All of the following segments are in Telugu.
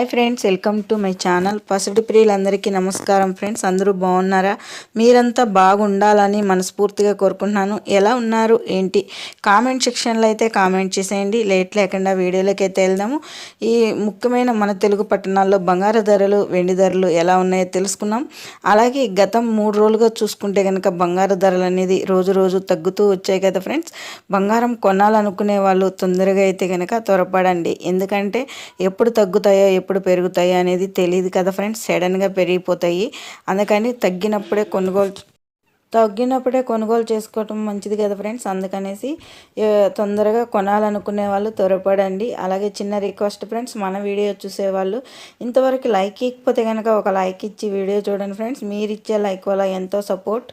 Hi friends welcome to my channel. పసిడి ప్రియులందరికీ నమస్కారం ఫ్రెండ్స్. అందరూ బాగున్నారా? మీరంతా బాగుండాలని మనస్ఫూర్తిగా కోరుకుంటున్నాను. ఎలా ఉన్నారు? ఏంటి? కామెంట్ సెక్షన్లో అయితే కామెంట్ చేసేయండి. లేట్ లేకుండా వీడియోలోకి అయితే వెళ్దాము. ఈ ముఖ్యమైన మన తెలుగు పట్టణాల్లో బంగారు ధరలు వెండి ధరలు ఎలా ఉన్నాయో తెలుసుకున్నాం అలాగే గతం మూడు రోజులుగా చూసుకుంటే కనుక బంగారు ధరలు అనేది రోజు రోజు తగ్గుతూ వచ్చాయి కదా ఫ్రెండ్స్. బంగారం కొనాలనుకునే వాళ్ళు తొందరగా అయితే కనుక త్వరపడండి. ఎందుకంటే ఎప్పుడు తగ్గుతాయో ఎప్పుడు పెరుగుతాయి అనేది తెలియదు కదా ఫ్రెండ్స్. సడన్గా పెరిగిపోతాయి. అందుకని తగ్గినప్పుడే కొనుగోలు తగ్గినప్పుడే కొనుగోలు చేసుకోవటం మంచిది కదా ఫ్రెండ్స్. అందుకనేసి తొందరగా కొనాలనుకునే వాళ్ళు త్వరపడండి. అలాగే చిన్న రిక్వెస్ట్ ఫ్రెండ్స్ మన వీడియో చూసేవాళ్ళు ఇంతవరకు లైక్ ఇకపోతే కనుక ఒక లైక్ ఇచ్చి వీడియో చూడండి ఫ్రెండ్స్. మీరు ఇచ్చే లైక్ వల్ల ఎంతో సపోర్ట్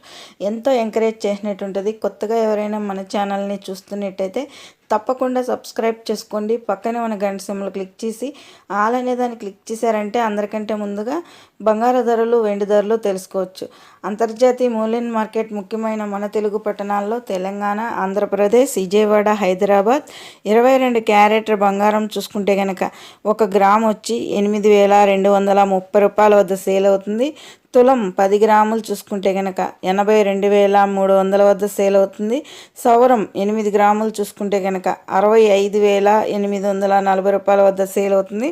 ఎంతో ఎంకరేజ్ చేసినట్టు ఉంటుంది కొత్తగా ఎవరైనా మన ఛానల్ని చూస్తున్నట్టయితే తప్పకుండా సబ్స్క్రైబ్ చేసుకోండి. పక్కనే ఉన్న గంట సిమ్లు క్లిక్ చేసి ఆల్ అనే దాన్ని క్లిక్ చేశారంటే అందరికంటే ముందుగా బంగారు ధరలు వెండి ధరలు తెలుసుకోవచ్చు. అంతర్జాతీయ మూల్యం మార్కెట్ ముఖ్యమైన మన తెలుగు పట్టణాల్లో తెలంగాణ ఆంధ్రప్రదేశ్ విజయవాడ హైదరాబాద్. ఇరవై రెండు క్యారెట్ బంగారం చూసుకుంటే కనుక ఒక గ్రామ్ వచ్చి ఎనిమిది వేల రెండు వందల ముప్పై రూపాయల వద్ద సేల్ అవుతుంది. తులం పది గ్రాములు చూసుకుంటే కనుక ఎనభై రెండు వేల మూడు వందల వద్ద సేల్ అవుతుంది. సౌరం ఎనిమిది గ్రాములు చూసుకుంటే కనుక అరవై ఐదు వేల ఎనిమిది వందల నలభై రూపాయల వద్ద సేల్ అవుతుంది.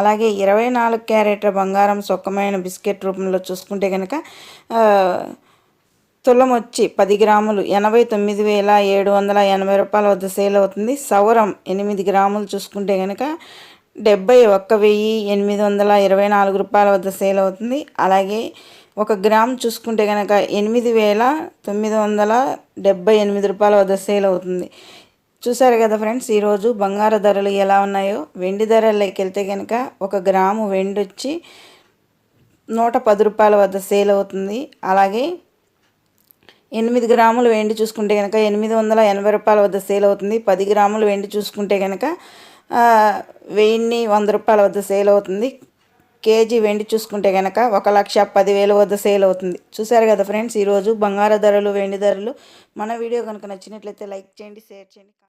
అలాగే ఇరవై నాలుగు క్యారెట్ల బంగారం సొక్కమైన బిస్కెట్ రూపంలో చూసుకుంటే కనుక తులం వచ్చి పది గ్రాములు ఎనభై తొమ్మిది వేల ఏడు వందల ఎనభై రూపాయల వద్ద సేల్ అవుతుంది. సౌరం ఎనిమిది గ్రాములు చూసుకుంటే కనుక డెబ్బై ఒక్క వెయ్యి ఎనిమిది వందల ఇరవై నాలుగు రూపాయల వద్ద సేల్ అవుతుంది. అలాగే ఒక గ్రామ్ చూసుకుంటే కనుక ఎనిమిది వేల తొమ్మిది వందల డెబ్బై ఎనిమిది రూపాయల వద్ద సేల్ అవుతుంది. చూసారు కదా ఫ్రెండ్స్ ఈరోజు బంగారు ధరలు ఎలా ఉన్నాయో? వెండి ధరలకి వెళ్తే కనుక ఒక గ్రాము వెండి వచ్చి నూట పది రూపాయల వద్ద సేల్ అవుతుంది. అలాగే ఎనిమిది గ్రాములు వెండి చూసుకుంటే కనుక ఎనిమిది వందల ఎనభై రూపాయల వద్ద సేల్ అవుతుంది. పది గ్రాములు వెండి చూసుకుంటే కనుక వెయ్యిన్ని వంద రూపాయల వద్ద సేల్ అవుతుంది. కేజీ వెండి చూసుకుంటే కనుక ఒక లక్ష పదివేల వద్ద సేల్ అవుతుంది. చూసారు కదా ఫ్రెండ్స్ ఈరోజు బంగారు ధరలు వెండి ధరలు. మన వీడియో కనుక నచ్చినట్లయితే లైక్ చేయండి షేర్ చేయండి.